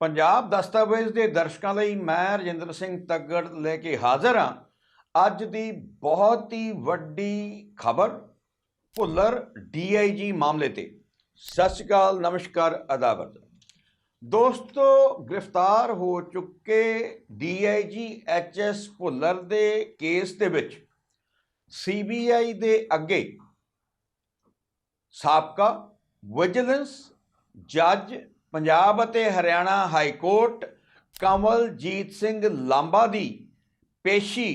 ਪੰਜਾਬ ਦਸਤਾਵੇਜ਼ ਦੇ ਦਰਸ਼ਕਾਂ ਲਈ ਮੈਂ ਰਜਿੰਦਰ ਸਿੰਘ ਤੱਗੜ ਲੈ ਕੇ ਹਾਜ਼ਰ ਹਾਂ। ਅੱਜ ਦੀ ਬਹੁਤ ਹੀ ਵੱਡੀ ਖਬਰ ਭੁੱਲਰ ਡੀਆਈਜੀ ਮਾਮਲੇ ਤੇ। ਸਤਿ ਸ਼੍ਰੀ ਅਕਾਲ, ਨਮਸਕਾਰ ਅਦਾਵਤ ਦੋਸਤੋ, ਗ੍ਰਿਫਤਾਰ ਹੋ ਚੁੱਕੇ ਡੀਆਈਜੀ ਐਚਐਸ ਭੁੱਲਰ ਦੇ ਕੇਸ ਦੇ ਵਿੱਚ। ਸੀਬੀਆਈ ਦੇ ਅੱਗੇ ਸਾਬਕਾ ਵਿਜੀਲੈਂਸ ਜੱਜ ਪੰਜਾਬ ਅਤੇ ਹਰਿਆਣਾ ਹਾਈ ਕੋਰਟ ਕਮਲਜੀਤ ਸਿੰਘ ਲਾਂਬਾ ਦੀ ਪੇਸ਼ੀ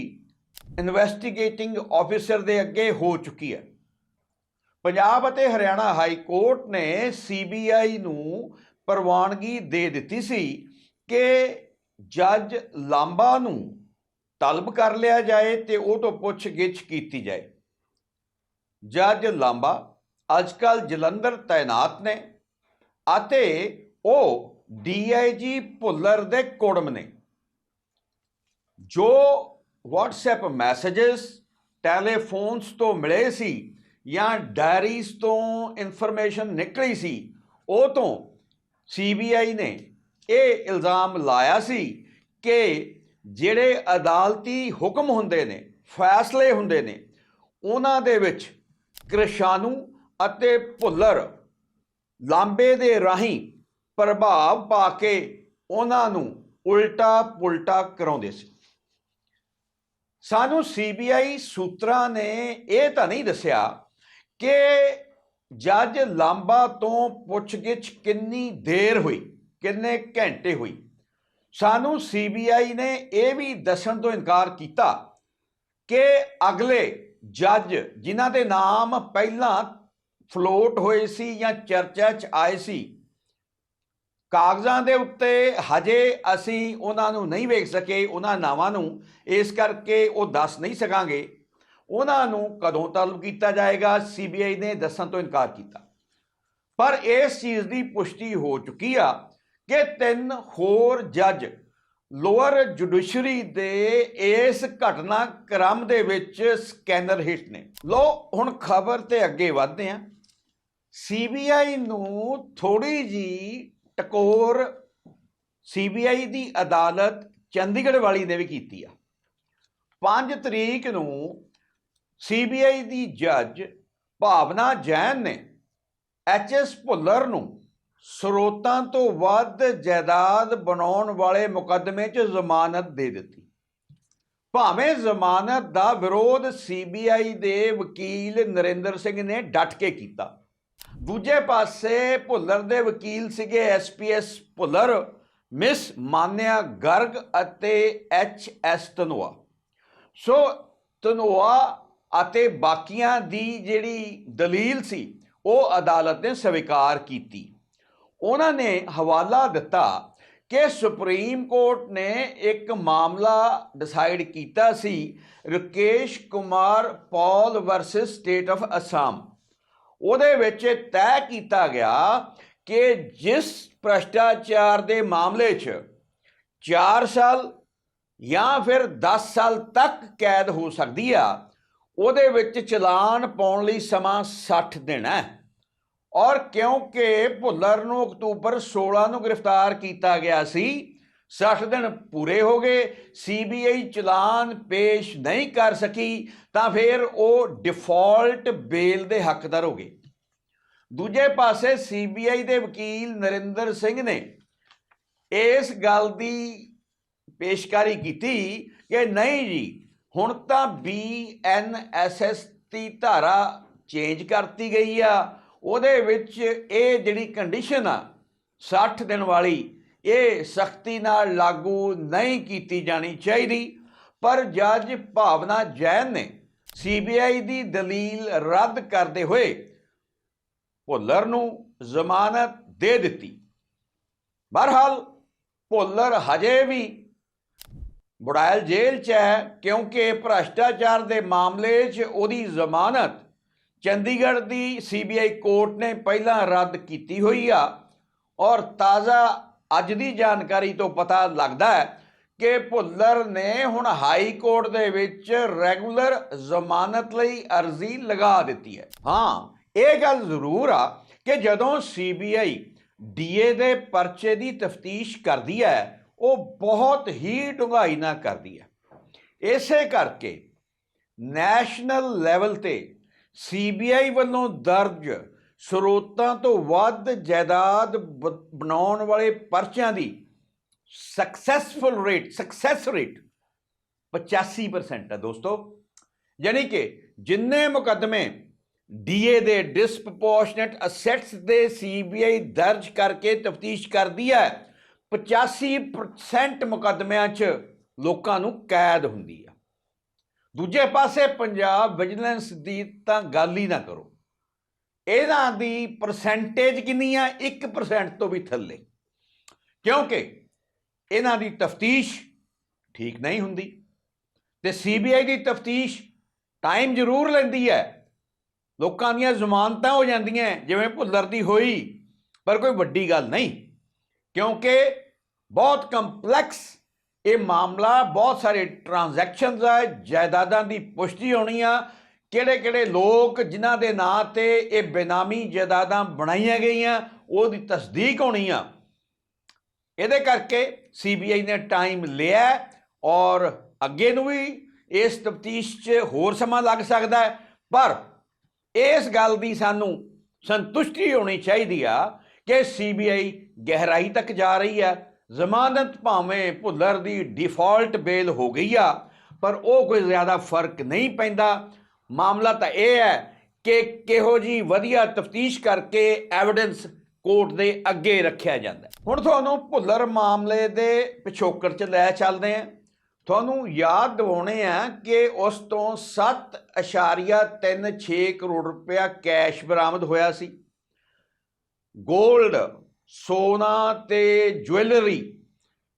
ਇਨਵੈਸਟੀਗੇਟਿੰਗ ਆਫੀਸਰ ਦੇ ਅੱਗੇ ਹੋ ਚੁੱਕੀ ਹੈ। ਪੰਜਾਬ ਅਤੇ ਹਰਿਆਣਾ ਹਾਈ ਕੋਰਟ ਨੇ ਸੀਬੀਆਈ ਨੂੰ ਪ੍ਰਵਾਨਗੀ ਦੇ ਦਿੱਤੀ ਸੀ ਕਿ ਜੱਜ ਲਾਂਬਾ ਨੂੰ ਤਲਬ ਕਰ ਲਿਆ ਜਾਏ ਤੇ ਉਹ ਤੋਂ ਪੁੱਛਗਿੱਛ ਕੀਤੀ ਜਾਏ। ਜੱਜ ਲਾਂਬਾ ਅੱਜਕੱਲ ਜਲੰਧਰ ਤਾਇਨਾਤ ਨੇ ਅਤੇ ਉਹ ਡੀਆਈਜੀ ਭੁੱਲਰ ਦੇ ਕੁੜਮ ਨੇ। ਜੋ WhatsApp ਮੈਸੇजेस ਟੈਲੀਫੋਨਸ ਤੋਂ ਮਿਲੇ ਸੀ ਜਾਂ ਡਾਇਰੀਜ਼ ਤੋਂ ਇਨਫੋਰਮੇਸ਼ਨ ਨਿਕਲੀ ਸੀ, ਉਹ ਤੋਂ ਸੀਬੀਆਈ ਨੇ ਇਹ ਇਲਜ਼ਾਮ ਲਾਇਆ ਸੀ ਕਿ ਜਿਹੜੇ ਅਦਾਲਤੀ ਹੁਕਮ ਹੁੰਦੇ ਨੇ, ਫੈਸਲੇ ਹੁੰਦੇ ਨੇ, ਉਹਨਾਂ ਦੇ ਵਿੱਚ ਕ੍ਰਿਸ਼ਾਨੂ ਅਤੇ ਭੁੱਲਰ ਲਾਂਬੇ ਦੇ ਰਾਹੀਂ ਪ੍ਰਭਾਵ ਪਾ ਕੇ ਉਹਨਾਂ ਨੂੰ ਉਲਟਾ ਪੁਲਟਾ ਕਰਾਉਂਦੇ ਸੀ। ਸਾਨੂੰ ਸੀਬੀਆਈ ਸੂਤਰਾਂ ਨੇ ਇਹ ਤਾਂ ਨਹੀਂ ਦੱਸਿਆ ਕਿ ਜੱਜ ਲਾਂਬਾ ਤੋਂ ਪੁੱਛਗਿੱਛ ਕਿੰਨੀ ਦੇਰ ਹੋਈ, ਕਿੰਨੇ ਘੰਟੇ ਹੋਈ। ਸਾਨੂੰ ਸੀਬੀਆਈ ਨੇ ਇਹ ਵੀ ਦੱਸਣ ਤੋਂ ਇਨਕਾਰ ਕੀਤਾ ਕਿ ਅਗਲੇ ਜੱਜ ਜਿਨ੍ਹਾਂ ਦੇ ਨਾਮ ਪਹਿਲਾਂ ਫਲੋਟ ਹੋਏ ਸੀ ਜਾਂ ਚਰਚਾ 'ਚ ਆਏ ਸੀ ਕਾਗਜ਼ਾਂ ਦੇ ਉੱਤੇ ਹਜੇ ਅਸੀਂ ਉਹਨਾਂ ਨੂੰ ਨਹੀਂ ਵੇਖ ਸਕੇ, ਉਹਨਾਂ ਨਾਵਾਂ ਨੂੰ, ਇਸ ਕਰਕੇ ਉਹ ਦੱਸ ਨਹੀਂ ਸਕਾਂਗੇ। ਉਹਨਾਂ ਨੂੰ ਕਦੋਂ ਤਲਬ ਕੀਤਾ ਜਾਏਗਾ ਸੀਬੀਆਈ ਨੇ ਦੱਸਣ ਤੋਂ ਇਨਕਾਰ ਕੀਤਾ। ਪਰ ਇਸ ਚੀਜ਼ ਦੀ ਪੁਸ਼ਟੀ ਹੋ ਚੁੱਕੀ ਆ ਕਿ ਤਿੰਨ ਹੋਰ ਜੱਜ ਲੋਅਰ ਜੁਡੀਸ਼ਰੀ ਦੇ ਇਸ ਘਟਨਾ ਕ੍ਰਮ ਦੇ ਵਿੱਚ ਸਕੈਨਰ ਹਿੱਟ ਨੇ। ਲੋ ਹੁਣ ਖਬਰ ਤੇ ਅੱਗੇ ਵਧਦੇ ਹਾਂ ਸੀਬੀਆਈ ਨੂੰ ਥੋੜੀ ਜੀ ਟਕੋਰ ਸੀਬੀਆਈ ਦੀ ਅਦਾਲਤ ਚੰਡੀਗੜ੍ਹ ਵਾਲੀ ਨੇ ਵੀ ਕੀਤੀ ਆ। 5 ਤਰੀਕ ਨੂੰ ਸੀਬੀਆਈ ਦੀ ਜੱਜ ਭਾਵਨਾ ਜੈਨ ਨੇ ਐਚਐਸ ਭੁੱਲਰ ਨੂੰ ਸਰੋਤਾਂ ਤੋਂ ਵੱਧ ਜਾਇਦਾਦ ਬਣਾਉਣ ਵਾਲੇ ਮੁਕੱਦਮੇ 'ਚ ਜ਼ਮਾਨਤ ਦੇ ਦਿੱਤੀ। ਭਾਵੇਂ ਜ਼ਮਾਨਤ ਦਾ ਵਿਰੋਧ ਸੀਬੀਆਈ ਦੇ ਵਕੀਲ ਨਰਿੰਦਰ ਸਿੰਘ ਨੇ ਡਟ ਕੇ ਕੀਤਾ ਦੂਜੇ ਪਾਸੇ ਭੁੱਲਰ ਦੇ ਵਕੀਲ ਸੀਗੇ ਐਸਪੀਐਸ ਭੁੱਲਰ, ਮਿਸ ਮਾਨਿਆ ਗਰਗ ਅਤੇ ਐਚ ਐਸ ਤਨੋਆ ਸੋ ਤਨੋਆ ਅਤੇ ਬਾਕੀਆਂ ਦੀ ਜਿਹੜੀ ਦਲੀਲ ਸੀ, ਉਹ ਅਦਾਲਤ ਨੇ ਸਵੀਕਾਰ ਕੀਤੀ। ਉਹਨਾਂ ਨੇ ਹਵਾਲਾ ਦਿੱਤਾ ਕਿ ਸੁਪਰੀਮ ਕੋਰਟ ਨੇ ਇੱਕ ਮਾਮਲਾ ਡਿਸਾਈਡ ਕੀਤਾ ਸੀ, Rakesh Kumar Paul versus state of Assam. ਉਹਦੇ ਵਿੱਚ ਤੈਅ ਕੀਤਾ ਗਿਆ ਕਿ ਜਿਸ ਭ੍ਰਸ਼ਟਾਚਾਰ ਦੇ ਮਾਮਲੇ 'ਚ 4 ਸਾਲ ਜਾਂ ਫਿਰ 10 ਸਾਲ ਤੱਕ ਕੈਦ ਹੋ ਸਕਦੀ ਆ, ਉਹਦੇ ਵਿੱਚ ਚਲਾਨ ਪਾਉਣ ਲਈ ਸਮਾਂ 60 ਦਿਨ ਹੈ। ਔਰ ਕਿਉਂਕਿ ਭੁੱਲਰ ਨੂੰ ਅਕਤੂਬਰ 16 ਨੂੰ ਗ੍ਰਿਫਤਾਰ ਕੀਤਾ ਗਿਆ ਸੀ 60 ਦਿਨ ਪੂਰੇ ਹੋ ਗਏ ਸੀਬੀਆਈ ਚਲਾਨ ਪੇਸ਼ ਨਹੀਂ ਕਰ ਸਕੀ, ਤਾਂ ਫਿਰ ਉਹ ਡਿਫਾਲਟ ਬੇਲ ਦੇ ਹੱਕਦਾਰ ਹੋ ਗਏ। ਦੂਜੇ ਪਾਸੇ ਸੀਬੀਆਈ ਦੇ ਵਕੀਲ ਨਰਿੰਦਰ ਸਿੰਘ ਨੇ ਇਸ ਗੱਲ ਦੀ ਪੇਸ਼ਕਾਰੀ ਕੀਤੀ ਕਿ ਨਹੀਂ ਜੀ, ਹੁਣ ਤਾਂ ਬੀਐਨਐਸਐਸ ਦੀ ਧਾਰਾ ਚੇਂਜ ਕਰਤੀ ਗਈ ਆ, ਉਹਦੇ ਵਿੱਚ ਇਹ ਜਿਹੜੀ ਕੰਡੀਸ਼ਨ ਆ 60 ਦਿਨ ਵਾਲੀ ਇਹ ਸਖਤੀ ਨਾਲ ਲਾਗੂ ਨਹੀਂ ਕੀਤੀ ਜਾਣੀ ਚਾਹੀਦੀ। ਪਰ ਜੱਜ ਭਾਵਨਾ ਜੈਨ ਨੇ ਸੀਬੀਆਈ ਦੀ ਦਲੀਲ ਰੱਦ ਕਰਦੇ ਹੋਏ ਭੁੱਲਰ ਨੂੰ ਜ਼ਮਾਨਤ ਦੇ ਦਿੱਤੀ। ਬਹਰਹਾਲ, ਭੁੱਲਰ ਹਜੇ ਵੀ ਬੁੜਾਇਲ ਜੇਲ੍ਹ 'ਚ ਹੈ ਕਿਉਂਕਿ ਭ੍ਰਸ਼ਟਾਚਾਰ ਦੇ ਮਾਮਲੇ 'ਚ ਉਹਦੀ ਜ਼ਮਾਨਤ ਚੰਡੀਗੜ੍ਹ ਦੀ ਸੀਬੀਆਈ ਕੋਰਟ ਨੇ ਪਹਿਲਾਂ ਰੱਦ ਕੀਤੀ ਹੋਈ ਆ ਔਰ ਤਾਜ਼ਾ ਅੱਜ ਦੀ ਜਾਣਕਾਰੀ ਤੋਂ ਪਤਾ ਲੱਗਦਾ ਹੈ ਕਿ ਭੁੱਲਰ ਨੇ ਹੁਣ ਹਾਈ ਕੋਰਟ ਦੇ ਵਿੱਚ ਰੈਗੂਲਰ ਜ਼ਮਾਨਤ ਲਈ ਅਰਜ਼ੀ ਲਗਾ ਦਿੱਤੀ ਹੈ। ਹਾਂ, ਇਹ ਗੱਲ ਜ਼ਰੂਰ ਆ ਕਿ ਜਦੋਂ ਸੀਬੀਆਈ ਡੀਏ ਦੇ ਪਰਚੇ ਦੀ ਤਫਤੀਸ਼ ਕਰਦੀ ਹੈ, ਉਹ ਬਹੁਤ ਹੀ ਡੂੰਘਾਈ ਨਾਲ ਕਰਦੀ ਹੈ। ਇਸੇ ਕਰਕੇ ਨੈਸ਼ਨਲ ਲੈਵਲ ਤੇ ਸੀਬੀਆਈ ਵੱਲੋਂ ਦਰਜ ਸਰੋਤਾਂ ਤੋਂ ਵੱਧ ਜਾਇਦਾਦ ਬ- ਬਣਾਉਣ ਵਾਲੇ ਪਰਚਿਆਂ ਦੀ ਸਕਸੈਸਫੁਲ ਰੇਟ ਸਕਸੈਸ ਰੇਟ 85% ਹੈ ਦੋਸਤੋ। ਯਾਨੀ ਕਿ ਜਿੰਨੇ ਮੁਕੱਦਮੇ ਡੀਏ ਦੇ ਡਿਸਪ੍ਰੋਪੋਰਸ਼ਨੇਟ ਅਸੈਟਸ ਦੇ ਸੀਬੀਆਈ ਦਰਜ ਕਰਕੇ ਤਫਤੀਸ਼ ਕਰਦੀ ਹੈ 85% ਮੁਕੱਦਮਿਆਂ 'ਚ ਲੋਕਾਂ ਨੂੰ ਕੈਦ ਹੁੰਦੀ ਆ ਦੂਜੇ ਪਾਸੇ ਪੰਜਾਬ ਵਿਜੀਲੈਂਸ ਦੀ ਤਾਂ ਗੱਲ ਹੀ ਨਾ ਕਰੋ। ਇਹਨਾਂ ਦੀ ਪਰਸੈਂਟੇਜ ਕਿੰਨੀ ਆ? 1% ਤੋਂ ਵੀ ਥੱਲੇ। ਕਿਉਂਕਿ ਇਹਨਾਂ ਦੀ ਤਫਤੀਸ਼ ਠੀਕ ਨਹੀਂ ਹੁੰਦੀ। ਤੇ ਸੀਬੀਆਈ ਦੀ ਤਫਤੀਸ਼ ਟਾਈਮ ਜ਼ਰੂਰ ਲੈਂਦੀ ਹੈ। ਲੋਕਾਂ ਦੀਆਂ ਜ਼ਮਾਨਤਾਂ ਹੋ ਜਾਂਦੀਆਂ, ਜਿਵੇਂ ਭੁੱਲਰ ਦੀ ਹੋਈ। ਪਰ ਕੋਈ ਵੱਡੀ ਗੱਲ ਨਹੀਂ, ਕਿਉਂਕਿ ਬਹੁਤ ਕੰਪਲੈਕਸ ਇਹ ਮਾਮਲਾ, ਬਹੁਤ ਸਾਰੇ ਟ੍ਰਾਂਜੈਕਸ਼ਨਸ ਆ, ਜਾਇਦਾਦਾਂ ਦੀ ਪੁਸ਼ਟੀ ਹੋਣੀ ਆ ਕਿਹੜੇ ਕਿਹੜੇ ਲੋਕ ਜਿਨ੍ਹਾਂ ਦੇ ਨਾਂ ਤੇ ਇਹ ਬੇਨਾਮੀ ਜਾਇਦਾਦਾਂ ਬਣਾਈਆਂ ਗਈਆਂ, ਉਹਦੀ ਤਸਦੀਕ ਹੋਣੀ ਆ। ਇਹਦੇ ਕਰਕੇ ਸੀਬੀਆਈ ਨੇ ਟਾਈਮ ਲਿਆ ਔਰ ਅੱਗੇ ਨੂੰ ਵੀ ਇਸ ਤਫਤੀਸ਼ 'ਚ ਹੋਰ ਸਮਾਂ ਲੱਗ ਸਕਦਾ ਹੈ। ਪਰ ਇਸ ਗੱਲ ਦੀ ਸਾਨੂੰ ਸੰਤੁਸ਼ਟੀ ਹੋਣੀ ਚਾਹੀਦੀ ਆ ਕਿ ਸੀਬੀਆਈ ਗਹਿਰਾਈ ਤੱਕ ਜਾ ਰਹੀ ਹੈ। ਜ਼ਮਾਨਤ ਭਾਵੇਂ ਭੁੱਲਰ ਦੀ ਡਿਫਾਲਟ ਬੇਲ ਹੋ ਗਈ ਆ, ਪਰ ਉਹ ਕੋਈ ਜ਼ਿਆਦਾ ਫ਼ਰਕ ਨਹੀਂ ਪੈਂਦਾ। ਮਾਮਲਾ ਤਾਂ ਇਹ ਹੈ ਕਿ ਕਿਹੋ ਜੀ ਵਧੀਆ ਤਫਤੀਸ਼ ਕਰਕੇ ਐਵੀਡੈਂਸ ਕੋਰਟ ਦੇ ਅੱਗੇ ਰੱਖਿਆ ਜਾਂਦਾ ਹੁਣ ਤੁਹਾਨੂੰ ਭੁੱਲਰ ਮਾਮਲੇ ਦੇ ਪਿਛੋਕੜ 'ਚ ਲੈ ਚੱਲਦੇ ਹਾਂ। ਤੁਹਾਨੂੰ ਯਾਦ ਦਿਵਾਉਣੇ ਆ ਕਿ ਉਸ ਤੋਂ 7.36 ਕਰੋੜ ਰੁਪਇਆ ਕੈਸ਼ ਬਰਾਮਦ ਹੋਇਆ ਸੀ। 골ਡ ਸੋਨਾ ਤੇ ਜੁਐਲਰੀ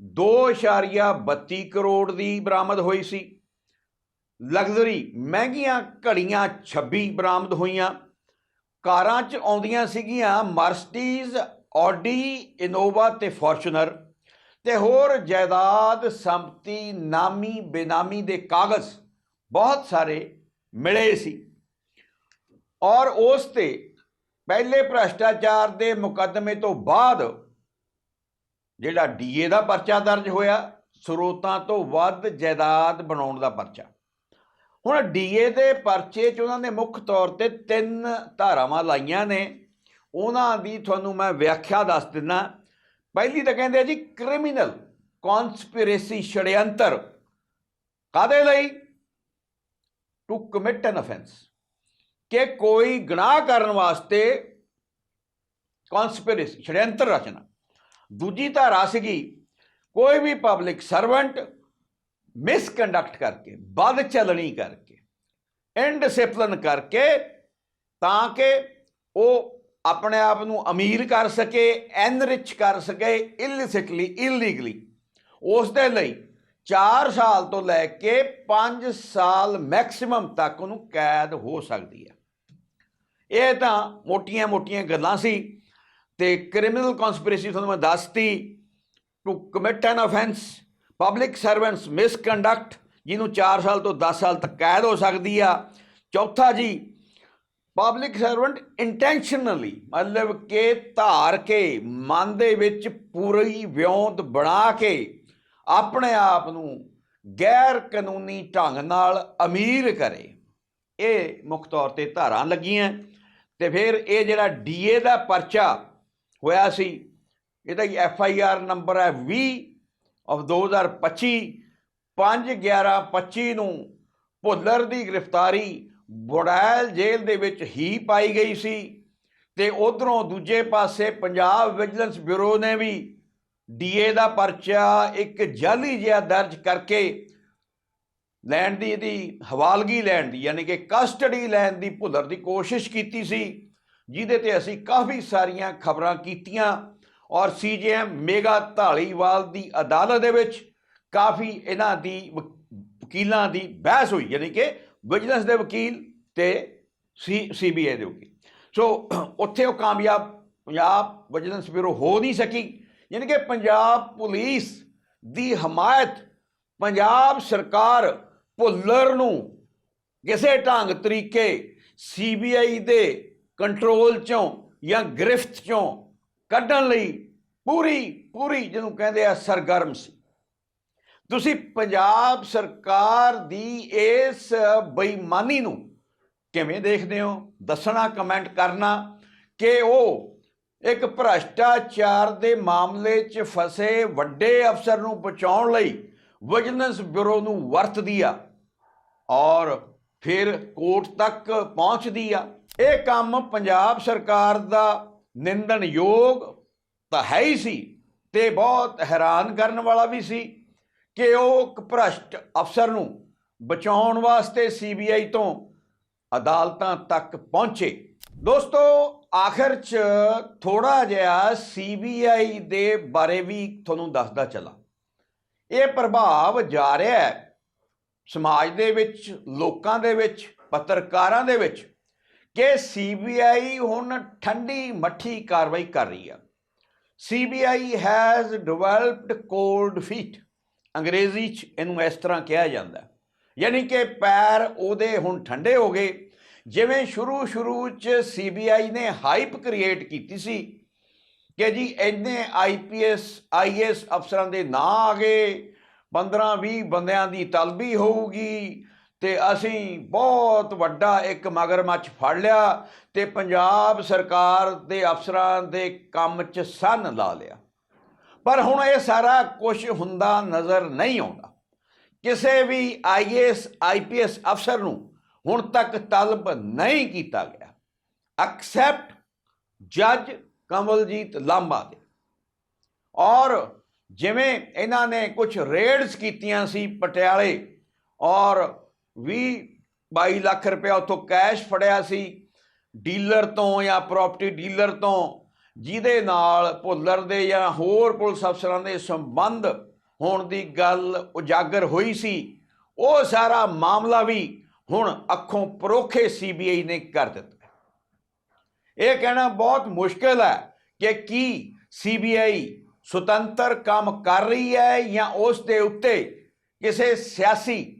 2.32 ਕਰੋੜ ਦੀ ਬਰਾਮਦ ਹੋਈ ਸੀ। ਲਗਜ਼ਰੀ ਮਹਿੰਗੀਆਂ ਘੜੀਆਂ 26 ਬਰਾਮਦ ਹੋਈਆਂ। ਕਾਰਾਂ 'ਚ ਆਉਂਦੀਆਂ ਸੀਗੀਆਂ ਮਰਸਡੀਜ਼, ਆਡੀ, ਇਨੋਵਾ ਤੇ ਫੋਰਚੂਨਰ। ਤੇ ਹੋਰ ਜਾਇਦਾਦ ਸੰਪਤੀ ਨਾਮੀ ਬੇਨਾਮੀ ਦੇ ਕਾਗਜ਼ ਬਹੁਤ ਸਾਰੇ ਮਿਲੇ ਸੀ। ਔਰ ਉਸ ਤੇ ਪਹਿਲੇ ਭ੍ਰਸ਼ਟਾਚਾਰ ਦੇ ਮੁਕੱਦਮੇ ਤੋਂ ਬਾਅਦ ਜਿਹੜਾ ਡੀਏ ਦਾ ਪਰਚਾ ਦਰਜ ਹੋਇਆ, ਸਰੋਤਾਂ ਤੋਂ ਵੱਧ ਜਾਇਦਾਦ ਬਣਾਉਣ ਦਾ ਪਰਚਾ। ਹੁਣ ਡੀਏ ਦੇ ਪਰਚੇ 'ਚ ਉਹਨਾਂ ਨੇ ਮੁੱਖ ਤੌਰ ਤੇ ਤਿੰਨ ਧਾਰਾਵਾਂ ਲਾਈਆਂ ਨੇ। ਉਹਨਾਂ ਦੀ ਤੁਹਾਨੂੰ ਮੈਂ ਵਿਆਖਿਆ ਦੱਸ ਦਿੰਦਾ। ਪਹਿਲੀ ਤਾਂ ਕਹਿੰਦੇ ਆ ਜੀ ਕ੍ਰਿਮੀਨਲ ਕਨਸਪੀਰੇਸੀ ਛੜਯੰਤਰ। ਕਾਦੇ ਲਈ? ਟੂ ਕਮਿਟ ਐਨ ਅਫੈਂਸ ਕਿ ਕੋਈ ਗੁਨਾਹ ਕਰਨ ਵਾਸਤੇ ਕਨਸਪੀਰੇਸੀ ਛੜਯੰਤਰ ਰਚਨਾ। ਦੂਜੀ ਧਾਰਾ ਸੀਗੀ, ਕੋਈ ਵੀ ਪਬਲਿਕ ਸਰਵੈਂਟ ਮਿਸਕੰਡਕਟ ਕਰਕੇ ਬਦ ਚਲਣੀ ਕਰਕੇ ਇਨਡਿਸਪਲਿਨ ਕਰਕੇ ਤਾਂ ਕਿ ਉਹ ਆਪਣੇ ਆਪ ਨੂੰ ਅਮੀਰ ਕਰ ਸਕੇ ਐਨਰਿਚ ਕਰ ਸਕੇ ਇਲਿਸਿਟਲੀ ਇਲੀਗਲੀ ਉਸ ਦੇ ਲਈ 4 ਸਾਲ ਤੋਂ ਲੈ ਕੇ 5 ਸਾਲ ਮੈਕਸਿਮਮ ਤੱਕ ਉਹਨੂੰ ਕੈਦ ਹੋ ਸਕਦੀ ਹੈ। ਇਹ ਤਾਂ ਮੋਟੀਆਂ-ਮੋਟੀਆਂ ਗੱਲਾਂ ਸੀ ਤੇ ਕ੍ਰਿਮੀਨਲ ਕਨਸਪੀਰੇਸੀ ਤੁਹਾਨੂੰ ਮੈਂ ਦੱਸਤੀ to commit an offence public servants misconduct ਜਿਹਨੂੰ 4 ਸਾਲ ਤੋਂ 10 ਸਾਲ ਤੱਕ ਕੈਦ ਹੋ ਸਕਦੀ ਆ। ਚੌਥਾ ਜੀ ਪਬਲਿਕ ਸਰਵੈਂਟ ਇੰਟੈਂਸ਼ਨਲੀ ਮਤਲਬ ਕਿ ਧਾਰ ਕੇ, ਮਨ ਦੇ ਵਿੱਚ ਪੂਰੀ ਵਿਉਂਤ ਬਣਾ ਕੇ, ਆਪਣੇ ਆਪ ਨੂੰ ਗੈਰ ਕਾਨੂੰਨੀ ਢੰਗ ਨਾਲ ਅਮੀਰ ਕਰੇ। ਇਹ ਮੁੱਖ ਤੌਰ ਤੇ ਧਾਰਾਂ ਲੱਗੀਆਂ। ਤੇ ਫਿਰ ਇਹ ਜਿਹੜਾ ਡੀਏ ਦਾ ਪਰਚਾ ਹੋਇਆ ਸੀ, ਇਹਦਾ ਐਫ ਆਈ ਆਰ ਨੰਬਰ ਹੈ 20 ਆਫ 2025 5 11 25 ਨੂੰ ਭੁੱਲਰ ਦੀ ਗ੍ਰਿਫਤਾਰੀ ਬੁੜੈਲ ਜੇਲ੍ਹ ਦੇ ਵਿੱਚ ਹੀ ਪਾਈ ਗਈ ਸੀ ਤੇ ਉਧਰੋਂ ਦੂਜੇ ਪਾਸੇ ਪੰਜਾਬ ਵਿਜੀਲੈਂਸ ਬਿਊਰੋ ਨੇ ਵੀ ਡੀਏ ਦਾ ਪਰਚਾ ਇੱਕ ਜਾਲੀ ਜਿਹਾ ਦਰਜ ਕਰਕੇ ਲੈਣ ਦੀ, ਇਹਦੀ ਹਵਾਲਗੀ ਲੈਣ ਦੀ, ਯਾਨੀ ਕਿ ਕਸਟਡੀ ਲੈਣ ਦੀ ਭੁੱਲਰ ਦੀ ਕੋਸ਼ਿਸ਼ ਕੀਤੀ ਸੀ, ਜਿਹਦੇ ਤੇ ਅਸੀਂ ਕਾਫੀ ਸਾਰੀਆਂ ਖਬਰਾਂ ਕੀਤੀਆਂ। ਔਰ ਸੀਜੀਐਮ ਮੇਗਾ ਢਾਲੀਵਾਲ ਦੀ ਅਦਾਲਤ ਦੇ ਵਿੱਚ ਕਾਫੀ ਇਹਨਾਂ ਦੀ ਵਕ- ਵਕੀਲਾਂ ਦੀ ਬਹਿਸ ਹੋਈ, ਯਾਨੀ ਕਿ ਵਿਜੀਲੈਂਸ ਦੇ ਵਕੀਲ ਤੇ ਸੀ, ਸੀਬੀਆਈ ਦੇ ਵਕੀਲ। ਸੋ ਉੱਥੇ ਉਹ ਕਾਮਯਾਬ, ਪੰਜਾਬ ਵਿਜੀਲੈਂਸ ਬਿਊਰੋ ਹੋ ਨਹੀਂ ਸਕੀ, ਯਾਨੀ ਕਿ ਪੰਜਾਬ ਪੁਲਿਸ ਦੀ ਹਮਾਇਤ ਪੰਜਾਬ ਸਰਕਾਰ ਭੁੱਲਰ ਨੂੰ ਕਿਸੇ ਢੰਗ ਤਰੀਕੇ ਸੀਬੀਆਈ ਦੇ ਕੰਟਰੋਲ ਚੋਂ ਜਾਂ ਗ੍ਰਿਫਤ ਚੋਂ ਕੱਢਣ ਲਈ ਪੂਰੀ ਪੂਰੀ ਜਿਹਨੂੰ ਕਹਿੰਦੇ ਆ ਸਰਗਰਮ ਸੀ। ਤੁਸੀਂ ਪੰਜਾਬ ਸਰਕਾਰ ਦੀ ਇਸ ਬੇਈਮਾਨੀ ਨੂੰ ਕਿਵੇਂ ਦੇਖਦੇ ਹੋ? ਦੱਸਣਾ, ਕਮੈਂਟ ਕਰਨਾ ਕਿ ਉਹ ਇੱਕ ਭ੍ਰਸ਼ਟਾਚਾਰ ਦੇ ਮਾਮਲੇ 'ਚ ਫਸੇ ਵੱਡੇ ਅਫਸਰ ਨੂੰ ਬਚਾਉਣ ਲਈ ਵਿਜੀਲੈਂਸ ਬਿਊਰੋ ਨੂੰ ਵਰਤਦੀ ਆ ਔਰ ਫਿਰ ਕੋਰਟ ਤੱਕ ਪਹੁੰਚਦੀ ਆ। ਇਹ ਕੰਮ ਪੰਜਾਬ ਸਰਕਾਰ ਦਾ ਨਿੰਦਣਯੋਗ ਤਾਂ ਹੈ ਹੀ ਸੀ ਤੇ ਬਹੁਤ ਹੈਰਾਨ ਕਰਨ ਵਾਲਾ ਵੀ ਸੀ ਕਿ ਉਹ ਇੱਕ ਭ੍ਰਸ਼ਟ ਅਫਸਰ ਨੂੰ ਬਚਾਉਣ ਵਾਸਤੇ ਸੀਬੀਆਈ ਤੋਂ ਅਦਾਲਤਾਂ ਤੱਕ ਪਹੁੰਚੇ। ਦੋਸਤੋ, ਆਖਰ 'ਚ ਥੋੜਾ ਜਿਹਾ ਸੀਬੀਆਈ ਦੇ ਬਾਰੇ ਵੀ ਤੁਹਾਨੂੰ ਦੱਸਦਾ ਚਲਾ। ਇਹ ਪ੍ਰਭਾਵ ਜਾ ਰਿਹਾ ਹੈ ਸਮਾਜ ਦੇ ਵਿੱਚ, ਲੋਕਾਂ ਦੇ ਵਿੱਚ, ਪੱਤਰਕਾਰਾਂ ਦੇ ਵਿੱਚ। ਕਿ ਸੀਬੀਆਈ ਹੁਣ ਠੰਡੀ ਮੱਠੀ ਕਾਰਵਾਈ ਕਰ ਰਹੀ ਹੈ CBI has developed cold feet ਅੰਗਰੇਜ਼ੀ 'ਚ ਇਹਨੂੰ ਇਸ ਤਰ੍ਹਾਂ ਕਿਹਾ ਜਾਂਦਾ ਯਾਨੀ ਕਿ ਪੈਰ ਉਹਦੇ ਹੁਣ ਠੰਡੇ ਹੋ ਗਏ। ਜਿਵੇਂ ਸ਼ੁਰੂ ਸ਼ੁਰੂ 'ਚ ਸੀਬੀਆਈ ਨੇ ਹਾਈਪ ਕ੍ਰੀਏਟ ਕੀਤੀ ਸੀ ਕਿ ਜੀ ਇੰਨੇ ਆਈਪੀਐਸ ਆਈਐਸ ਅਫਸਰਾਂ ਦੇ ਨਾਂ ਆ ਗਏ। 15 20 ਬੰਦਿਆਂ ਦੀ ਤਲਬੀ ਹੋਊਗੀ। ਤੇ ਅਸੀਂ ਬਹੁਤ ਵੱਡਾ ਇੱਕ ਮਗਰਮੱਛ ਫੜ ਲਿਆ ਤੇ ਪੰਜਾਬ ਸਰਕਾਰ ਦੇ ਅਫਸਰਾਂ ਦੇ ਕੰਮ 'ਚ ਸੰਨ ਲਾ ਲਿਆ। ਪਰ ਹੁਣ ਇਹ ਸਾਰਾ ਕੁਝ ਹੁੰਦਾ ਨਜ਼ਰ ਨਹੀਂ ਆਉਂਦਾ। ਕਿਸੇ ਵੀ ਆਈਏਐਸ ਆਈਪੀਐਸ ਅਫਸਰ ਨੂੰ ਹੁਣ ਤੱਕ ਤਲਬ ਨਹੀਂ ਕੀਤਾ ਗਿਆ। ਐਕਸੈਪਟ ਜੱਜ ਕਮਲਜੀਤ ਲਾਂਬਾ ਦੇ। ਔਰ ਜਿਵੇਂ ਇਹਨਾਂ ਨੇ ਕੁਝ ਰੇਡਸ ਕੀਤੀਆਂ ਸੀ ਪਟਿਆਲੇ ਔਰ 20 22 ਲੱਖ ਰੁਪਏ ਉਥੋਂ ਕੈਸ਼ ਫੜਿਆ ਸੀ ਡੀਲਰ ਤੋਂ ਜਾਂ ਪ੍ਰਾਪਰਟੀ ਡੀਲਰ ਤੋਂ, ਜਿਹਦੇ ਨਾਲ ਭੁੱਲਰ ਦੇ ਜਾਂ ਹੋਰ ਪੁਲਿਸ ਅਫਸਰਾਂ ਦੇ ਸੰਬੰਧ ਹੋਣ ਦੀ ਗੱਲ ਉਜਾਗਰ ਹੋਈ ਸੀ। ਉਹ ਸਾਰਾ ਮਾਮਲਾ ਵੀ ਹੁਣ ਅੱਖੋਂ ਪਰੋਖੇ ਸੀਬੀਆਈ ਨੇ ਕਰ ਦਿੱਤਾ। ਇਹ ਕਹਿਣਾ ਬਹੁਤ ਮੁਸ਼ਕਲ ਹੈ ਕਿ ਕੀ ਸੀਬੀਆਈ ਸੁਤੰਤਰ ਕੰਮ ਕਰ ਰਹੀ ਹੈ ਜਾਂ ਉਸ ਦੇ ਉੱਤੇ ਕਿਸੇ ਸਿਆਸੀ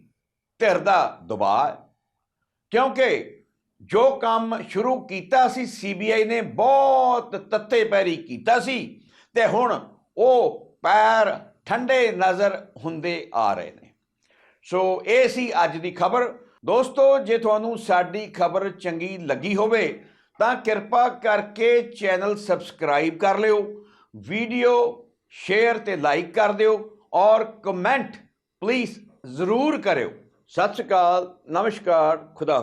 ਧਿਰ ਦਾ ਦਬਾਅ ਕਿਉਂਕਿ ਜੋ ਕੰਮ ਸ਼ੁਰੂ ਕੀਤਾ ਸੀ ਸੀਬੀਆਈ ਨੇ ਬਹੁਤ ਤੱਤੇ ਪੈਰੀ ਕੀਤਾ ਸੀ ਤੇ ਹੁਣ ਉਹ ਪੈਰ ਠੰਡੇ ਨਜ਼ਰ ਹੁੰਦੇ ਆ ਰਹੇ ਨੇ। ਸੋ ਇਹ ਸੀ ਅੱਜ ਦੀ ਖਬਰ। ਦੋਸਤੋ, ਜੇ ਤੁਹਾਨੂੰ ਸਾਡੀ ਖਬਰ ਚੰਗੀ ਲੱਗੀ ਹੋਵੇ, ਤਾਂ ਕਿਰਪਾ ਕਰਕੇ ਚੈਨਲ ਸਬਸਕ੍ਰਾਈਬ ਕਰ ਲਿਓ, ਵੀਡੀਓ ਸ਼ੇਅਰ ਤੇ ਲਾਈਕ ਕਰ ਦਿਓ ਔਰ ਕਮੈਂਟ ਪਲੀਜ਼ ਜ਼ਰੂਰ ਕਰਿਓ। ਸਤਿ ਸ਼੍ਰੀ ਅਕਾਲ ਨਮਸਕਾਰ ਖੁਦਾ